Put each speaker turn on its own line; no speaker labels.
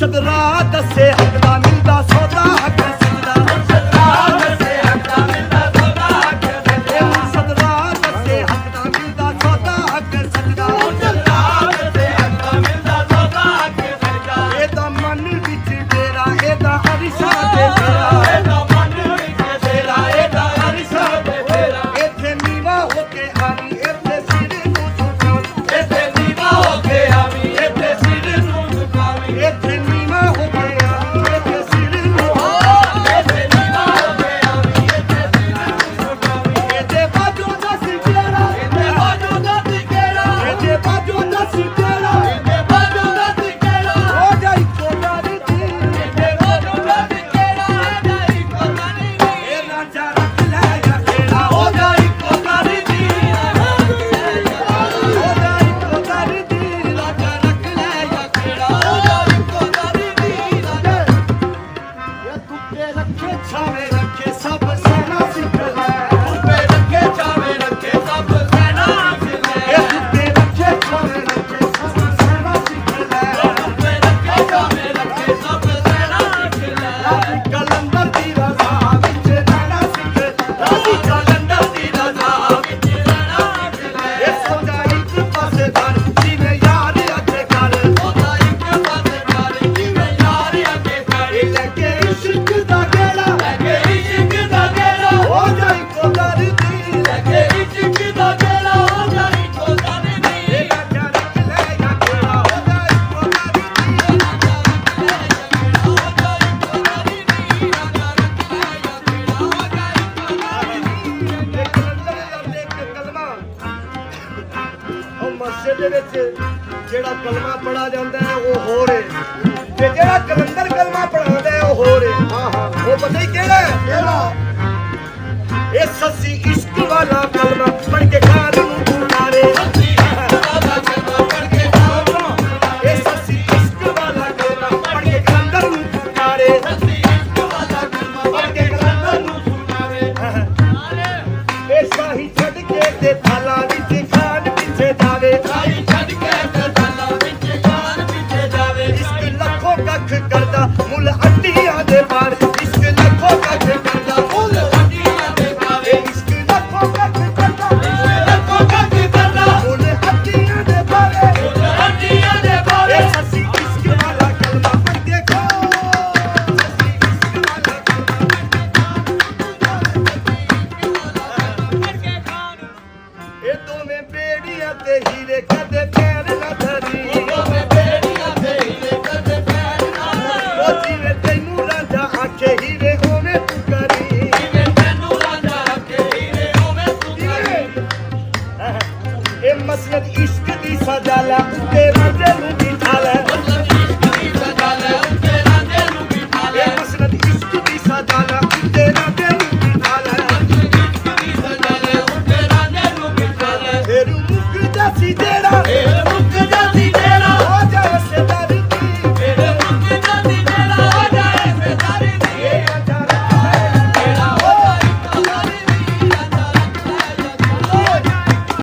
सदरा दसे हकदा मिलदा ਪੜਾ ਜਾਂਦਾ ਉਹ ਹੋਰ ਏ। ਤੇ ਜਿਹੜਾ ਕਲੰਦਰ ਕਲਮਾ ਪੜਾਉਂਦਾ ਉਹ ਹੋਰ ਏ। ਉਹ ਪਤਾ ਹੀ ਕਿਹੜਾ
ਕਿਹੜਾ?
ਇਹ ਸੱਸੀ ਇਸ਼ਕ ਵਾਲਾ ਕਲਮਾ ਪੜ ਕੇ